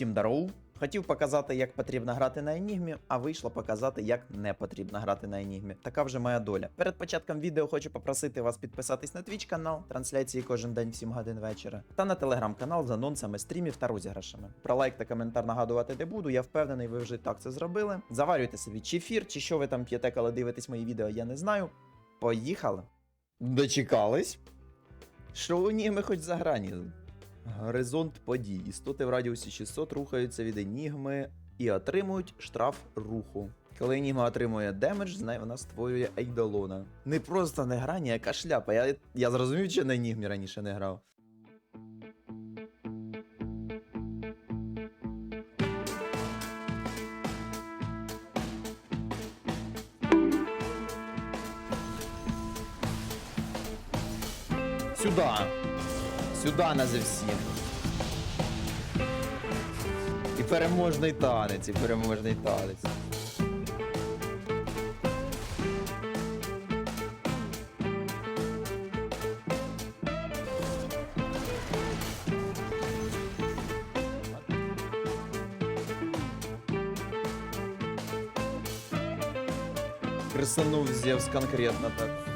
Всім дароу. Хотів показати, як потрібно грати на Енігмі, а вийшло показати, як не потрібно грати на Енігмі. Така вже моя доля. Перед початком відео хочу попросити вас підписатись на Twitch канал, трансляції кожен день в 7 годин вечора, та на телеграм-канал з анонсами стрімів та розіграшами. Про лайк та коментар нагадувати не буду. Я впевнений, ви вже так це зробили. Заварюйте собі чефір, чи що ви там п'єте, коли дивитесь мої відео, я не знаю. Поїхали. Дочекались? Що у Енігми хоч за грані? Горизонт подій. Істоти в радіусі 600 рухаються від енігми і отримують штраф руху. Коли енігма отримує демедж, з неї вона створює ейдолона. Не просто не грання, яка шляпа. Я, я зрозумів, що на енігмі раніше не грав. Сюда на всі. І переможний танець, і переможний танець. Крисанув Зевс конкретно так.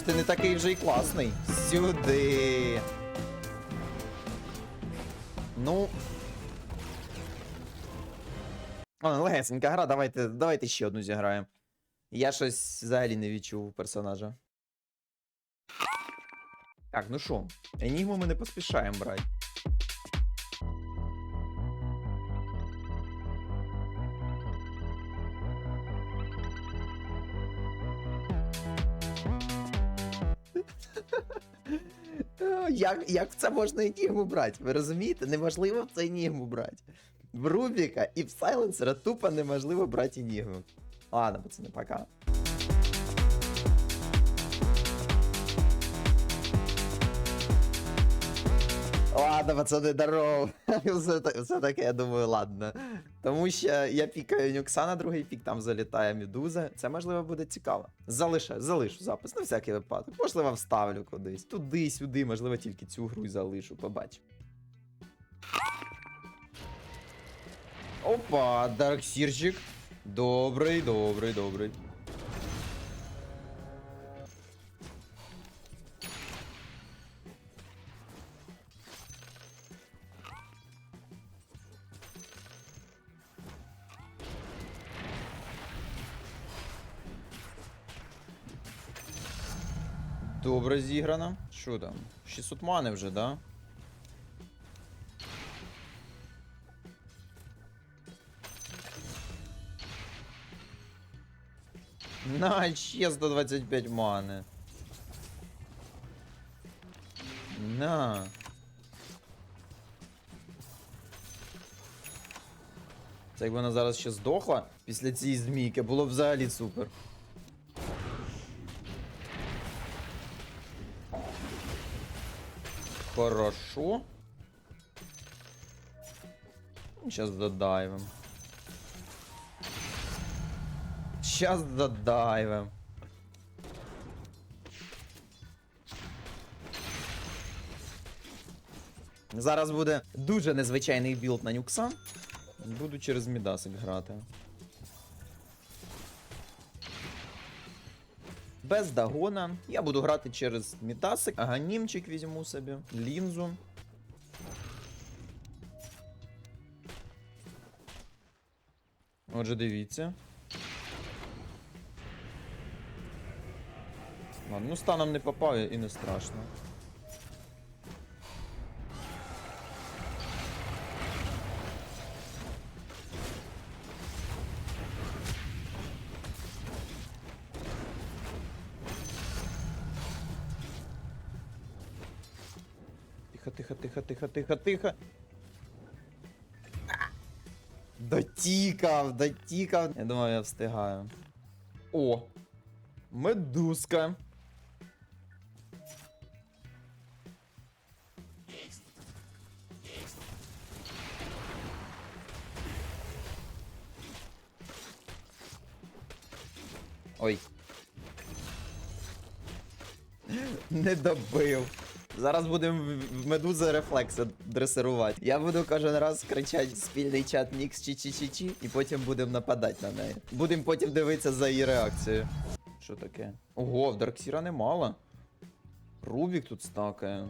Щось ти не такий вже й класний. Сюди. Ну. О, легесенька гра, давайте, давайте ще одну зіграємо. Я щось взагалі не відчув персонажа. Так, ну що, Енігму ми не поспішаємо брати. Як, як це можна енігму брати? Ви розумієте? Неможливо в це енігму брати. В Рубіка і в Сайленсера тупо неможливо брати енігму. Ладно, пацани, пока. Ладно, пацани, здорово. все, все таке, я думаю, ладно. Тому що я пікаю нюкса на другий пік, там залітає медуза. Це можливо буде цікаво. Залишу, залишу запис на всякий випадок. Можливо, вставлю кудись. Туди, сюди, можливо, тільки цю гру й залишу, побачимо. Опа, Дарксірчик. Добрий, добрий, добрий. Добре зіграно. Що там? 600 мани вже, да? На, ще 125 мани. На. Це як вона зараз ще здохла після цієї змійки, було б взагалі супер. Хорошо. Сейчас додайвим. Сейчас додайвим. Зараз буде дуже незвичайний білд на нюкса. Буду через мідасик грати. Без дагона. Я буду грати через мітасик, аганімчик візьму собі, лінзу. Отже, дивіться. Ладно, ну станом не попав і не страшно. Тихо, тихо, тихо, тихо, тихо, тихо. Дотікав, дотікав. Я думаю, я встигаю. О! Медузка. Ой. Не добив. Зараз будемо в- медузи рефлекси дресирувати. Я буду кожен раз кричати спільний чат Нікс чи чи чи чи і потім будемо нападати на неї. Будемо потім дивитися за її реакцією. Що таке? Ого, в Дарксіра немало. Рубік тут стакає.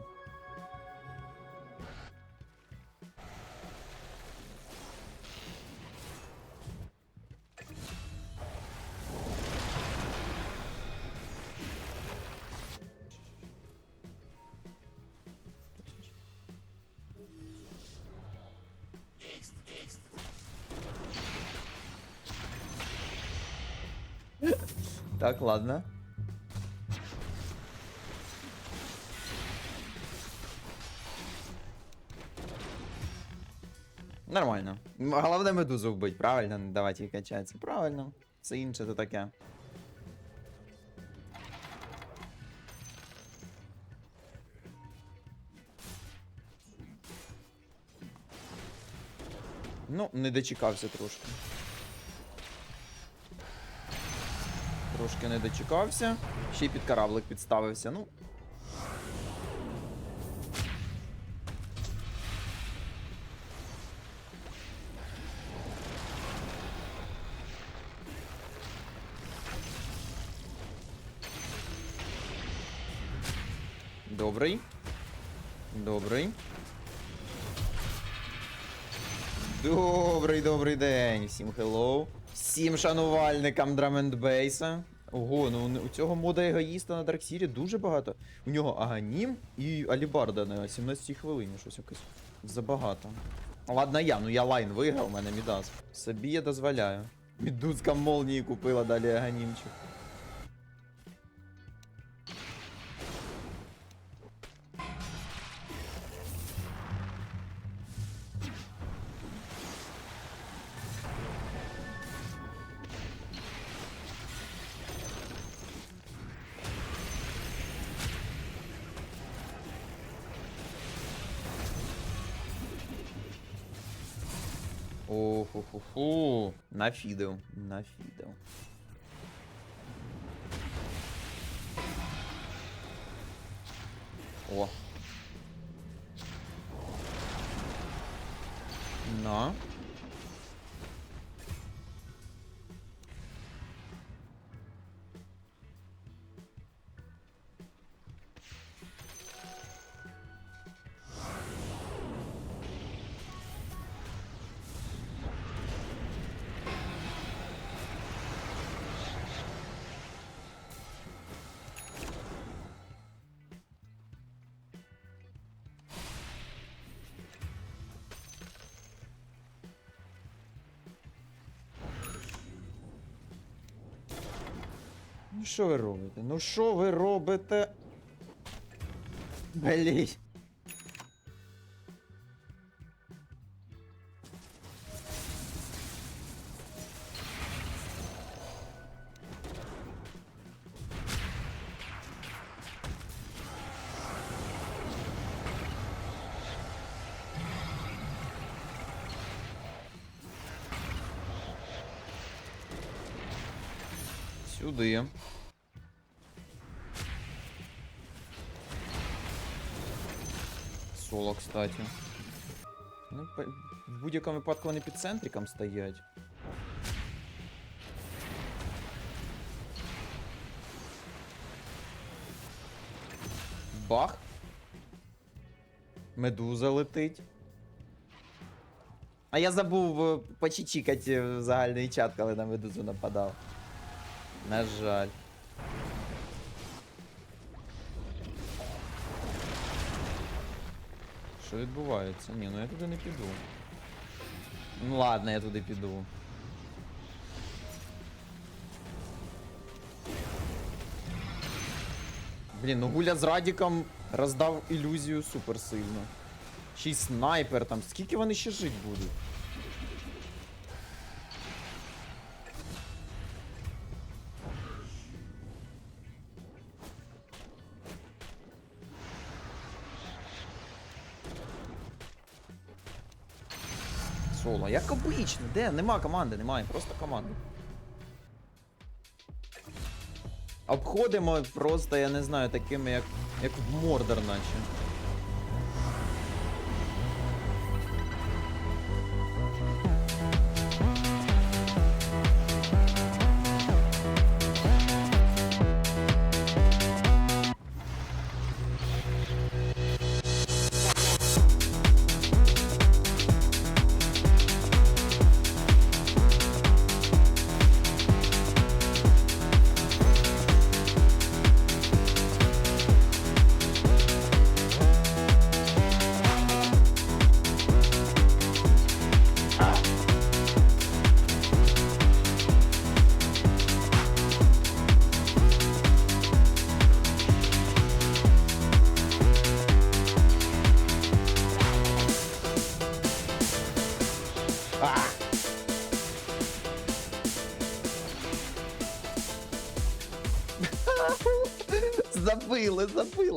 Так, ладно. Нормально. Головне медузу вбить, правильно? Не давати їй качатися. Правильно. Все інше то таке. Ну, не дочекався трошки. Трошки не дочекався. Ще й під кораблик підставився. Ну. Добрий. Добрий. Добрий, добрий день. Всім хеллоу. Всім шанувальникам драмендбейса. Ого, ну у цього мода егоїста на Дарксірі дуже багато. У нього Аганім і Алібарда на 17 хвилині, щось якось забагато. Ладно, я, ну я лайн виграв, у мене Мідас. Собі я дозволяю. Мідуцька молнії купила далі Аганімчик. О-ху-ху-ху. Нафідив. О. На. Ну що ви робите? Ну що ви робите? Блін. Сюди. Соло, кстати. Ну, в будь-якому випадку вони під центриком стоять. Бах. Медуза летить. А я забув е, почичікати в загальний чат, коли на медузу нападав. На жаль. Що відбувається? Ні, ну я туди не піду. Ну ладно, я туди піду. Блін, ну гуля з Радіком роздав ілюзію супер сильно. Ще й снайпер там. Скільки вони ще жить будуть? Як обично, де? Нема команди, немає, просто команди. Обходимо просто, я не знаю, такими, як, як в Мордор, наче.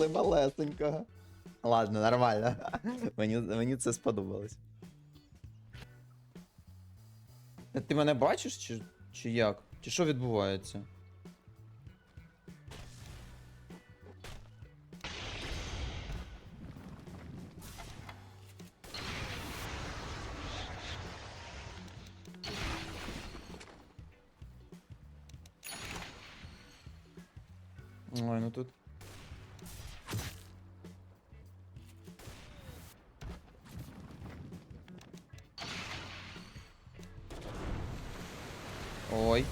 Забили малесенького. Ладно, нормально. Мені, мені це сподобалось. Ти мене бачиш, чи, чи як? Чи що відбувається? Ой, ну тут. Ой.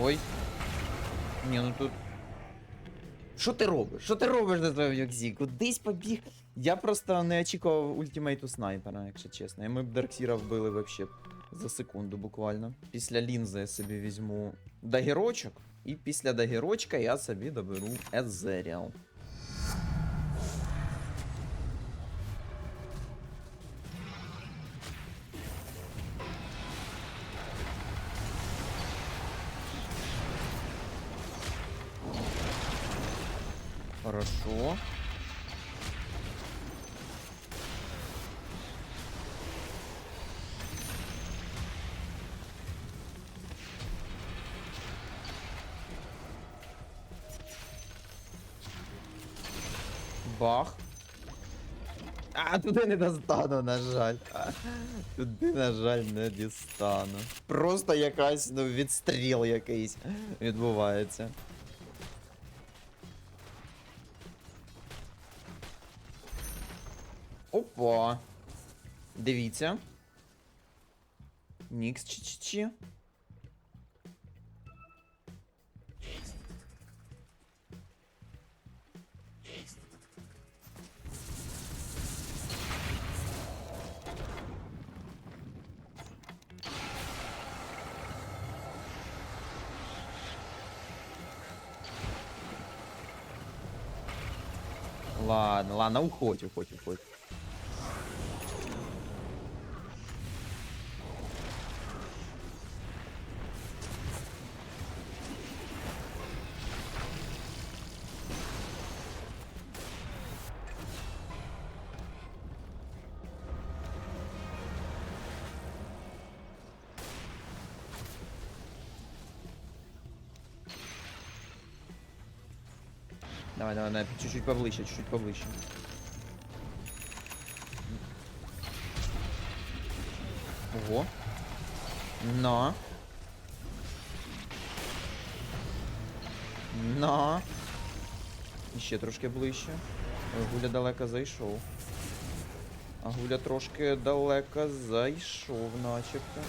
Ой. Ні, ну тут. Що ти робиш? Що ти робиш на твоєму Йокзі? Кудись побіг. Я просто не очікував ультимейту снайпера, якщо чесно. І ми б Дарксіра вбили вообще за секунду буквально. Після лінзи я собі візьму дагірочок, і після дагірочка я собі доберу Езеріал. Хорошо. Бах. А, туди не достану, на жаль. А, Туди, на жаль, не дістану. Просто якась, ну, відстріл якийсь відбувається. Опа. Дивіться. Нікс чи-чи-чи. Ладно, ладно, уходь, уходь, уходь. Давай, давай, давай, чуть-чуть поближе, чуть-чуть поближе. Ого. На. І ще трошки ближче. Гуля далеко зайшов. А Гуля трошки далеко зайшов, начебто.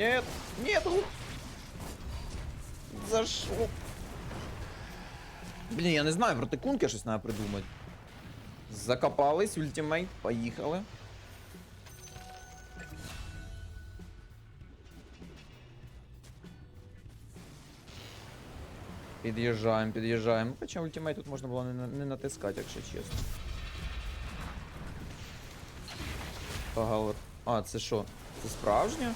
Нет, нет! За що? Блін, я не знаю, проти кунки щось треба придумати. Закопались, ультимейт, поїхали. Під'їжджаємо, під'їжджаємо. Ну, Хоча ультимейт тут можна було не, не натискати, якщо чесно. Поговор. А, це що? Це справжнє?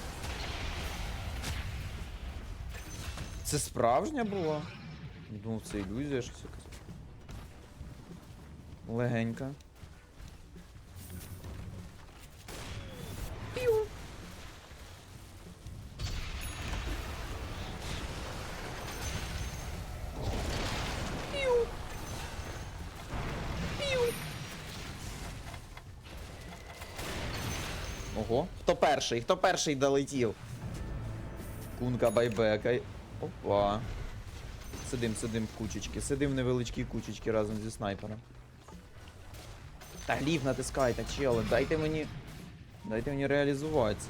Це справжня була? Думав, це ілюзія щось якась. Легенька. Піу. Піу. Піу. Ого. Хто перший? Хто перший долетів? Кунка байбекай. Опа. Сидим, сидим в кучечки. Сидим в невеличкій кучечки разом зі снайпером. Та глів натискайте, чели, дайте мені. Дайте мені реалізуватися.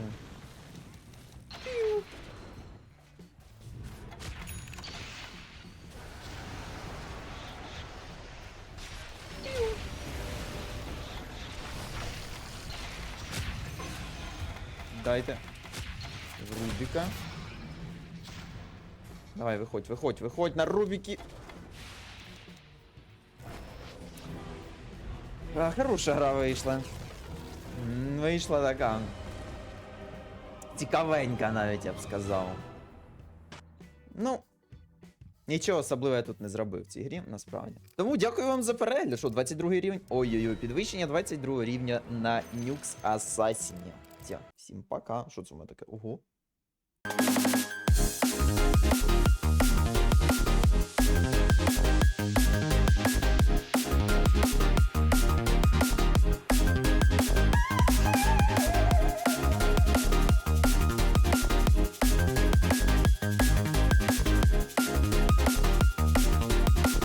Дайте. В Рубіка. Давай, виходь, виходь, виходь на Рубіки. А, хороша гра вийшла. Вийшла така. Цікавенька навіть я б сказав. Ну. Нічого особливого я тут не зробив в цій грі, насправді. Тому дякую вам за перегляд. Що, 22 рівень? Ой-ой-ой, підвищення 22 рівня на Nux Assassin. Всім пока. Що це у мене таке? Ого.